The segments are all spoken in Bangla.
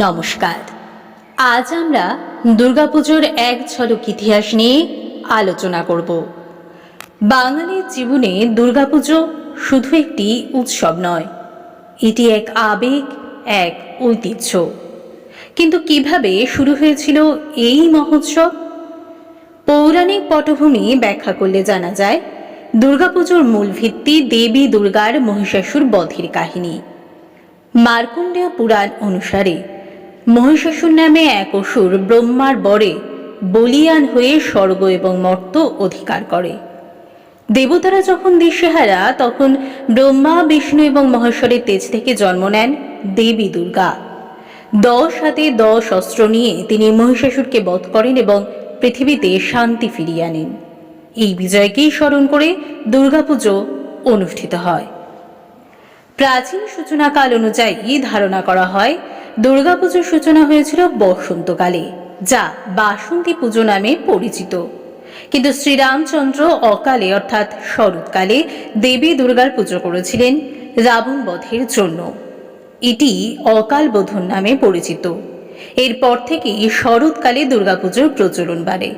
নমস্কার। আজ আমরা দুর্গাপুজোর এক ঝলক ইতিহাস নিয়ে আলোচনা করব। বাঙালির জীবনে দুর্গাপুজো শুধু একটি উৎসব নয়, এটি এক আবেগ, এক ঐতিহ্য। কিন্তু কীভাবে শুরু হয়েছিল এই মহোৎসব? পৌরাণিক পটভূমি ব্যাখ্যা করলে জানা যায়, দুর্গাপুজোর মূল ভিত্তি দেবী দুর্গার মহিষাসুর বধের কাহিনী। মার্কণ্ডেয় পুরাণ অনুসারে মহিষাসুর নামে এক অসুর ব্রহ্মার বরে বলিয়ান হয়ে স্বর্গ এবং মর্ত অধিকার করে। দেবতারা যখন দিশেহারা, তখন ব্রহ্মা, বিষ্ণু এবং মহেশ্বরের তেজ থেকে জন্ম নেন দেবী দুর্গা। দশ হাতে দশ অস্ত্র নিয়ে তিনি মহিষাসুরকে বধ করেন এবং পৃথিবীতে শান্তি ফিরিয়ে আনেন। এই বিজয়কেই স্মরণ করে দুর্গাপুজো অনুষ্ঠিত হয়। প্রাচীন সূচনাকাল অনুযায়ী ধারণা করা হয় দুর্গাপুজোর সূচনা হয়েছিল বসন্তকালে, যা বাসন্তী পুজো নামে পরিচিত। কিন্তু শ্রীরামচন্দ্র অকালে, অর্থাৎ শরৎকালে, দেবী দুর্গার পুজো করেছিলেন রাবণ বধের জন্য। এটি অকাল বোধন নামে পরিচিত। এরপর থেকেই শরৎকালে দুর্গাপুজোর প্রচলন বাড়ে।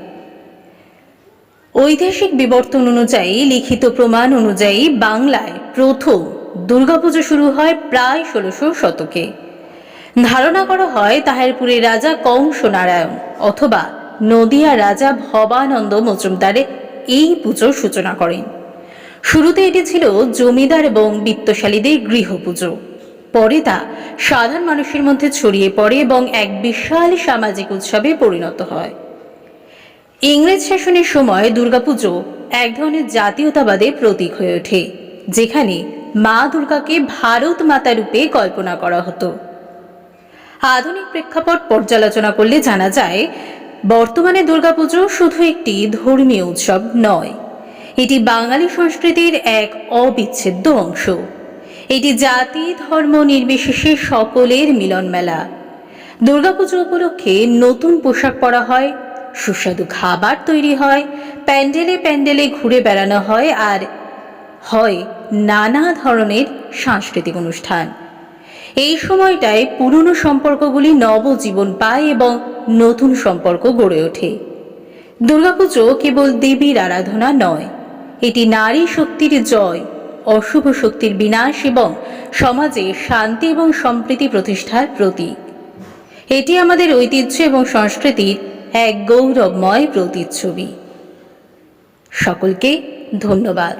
ঐতিহাসিক বিবর্তন অনুযায়ী, লিখিত প্রমাণ অনুযায়ী বাংলায় প্রথম দুর্গাপুজো শুরু হয় প্রায় ষোলোশো শতকে। ধারণা করা হয় তাহেরপুরের রাজা কংস নারায়ণ অথবা নদিয়া রাজা ভবানন্দ মজুমদারে এই পুজোর সূচনা করেন। শুরুতে এটি ছিল জমিদার এবং বিত্তশালীদের গৃহপুজো পরে তা সাধারণ মানুষের মধ্যে ছড়িয়ে পড়ে এবং এক বিশাল সামাজিক উৎসবে পরিণত হয়। ইংরেজ শাসনের সময় দুর্গাপুজো এক ধরনের জাতীয়তাবাদের প্রতীক হয়ে ওঠে, যেখানে মা দুর্গাকে ভারত মাতা রূপে কল্পনা করা হতো। আধুনিক প্রেক্ষাপট পর্যালোচনা করলে জানা যায়, বর্তমানে দুর্গাপুজো শুধু একটি ধর্মীয় উৎসব নয়। এটি বাঙালি সংস্কৃতির এক অবিচ্ছেদ্য অংশ। এটি জাতি, ধর্ম নির্বিশেষে সকলের মিলন মেলা দুর্গাপুজো উপলক্ষে নতুন পোশাক পরা হয়, সুস্বাদু খাবার তৈরি হয়, প্যান্ডেলে প্যান্ডেলে ঘুরে বেড়ানো হয় আর হয় নানা ধরনের সাংস্কৃতিক অনুষ্ঠান। এই সময়টায় পুরনো সম্পর্কগুলি নবজীবন পায় এবং নতুন সম্পর্ক গড়ে ওঠে। দুর্গাপুজো কেবল দেবীর আরাধনা নয়, এটি নারী শক্তির জয়, অশুভ শক্তির বিনাশ এবং সমাজে শান্তি এবং সম্প্রীতি প্রতিষ্ঠার প্রতীক। এটি আমাদের ঐতিহ্য এবং সংস্কৃতির এক গৌরবময় প্রতিচ্ছবি। সকলকে ধন্যবাদ।